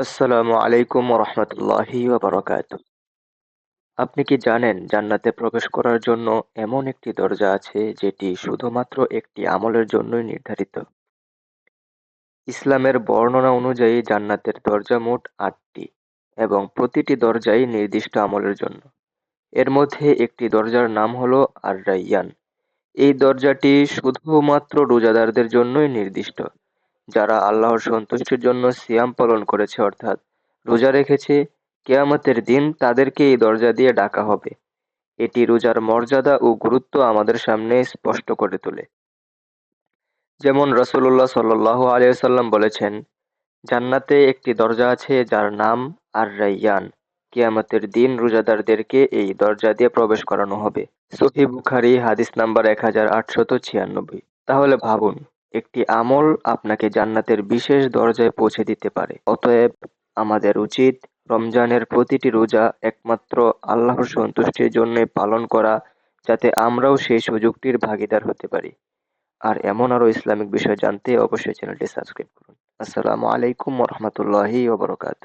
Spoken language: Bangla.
আসসালামু আলাইকুম রহমতুল্লাহি ওবরাকাত। আপনি কি জানেন জান্নাতে প্রবেশ করার জন্য এমন একটি দরজা আছে যেটি শুধুমাত্র একটি আমলের জন্যই নির্ধারিত? ইসলামের বর্ণনা অনুযায়ী জান্নাতের দরজা মোট আটটি এবং প্রতিটি দরজাই নির্দিষ্ট আমলের জন্য। এর মধ্যে একটি দরজার নাম হলো আর রাইয়ান এই দরজাটি শুধুমাত্র রোজাদারদের জন্যই নির্দিষ্ট। যারা আল্লাহর সন্তুষ্টির জন্য সিয়াম পালন করেছে, অর্থাৎ রোজা রেখেছে, কেয়ামতের দিন তাদেরকে এই দরজা দিয়ে ডাকা হবে। এটি রোজার মর্যাদা ও গুরুত্ব আমাদের সামনে স্পষ্ট করে তোলে। যেমন রসুল্লাহ সাল্লাহ আলিয়াল্লাম বলেছেন, জান্নাতে একটি দরজা আছে যার নাম আর রাইয়ান কিয়ামতের দিন রোজাদারদেরকে এই দরজা দিয়ে প্রবেশ করানো হবে। সহি বুখারি হাদিস নাম্বার এক হাজার আটশত ছিয়ানব্বই। তাহলে ভাবুন একটি আমল আপনাকে জান্নাতের বিশেষ দরজায় পৌঁছে দিতে পারে। অতএব আমাদের উচিত রমজানের প্রতিটি রোজা একমাত্র আল্লাহর সন্তুষ্টির জন্য পালন করা, যাতে আমরাও সেই সুযোগটির ভাগিদার হতে পারি। আর এমন আরও ইসলামিক বিষয় জানতে অবশ্যই চ্যানেলটি সাবস্ক্রাইব করুন। আসসালামু আলাইকুম রহমতুল্লাহি ওবরকাত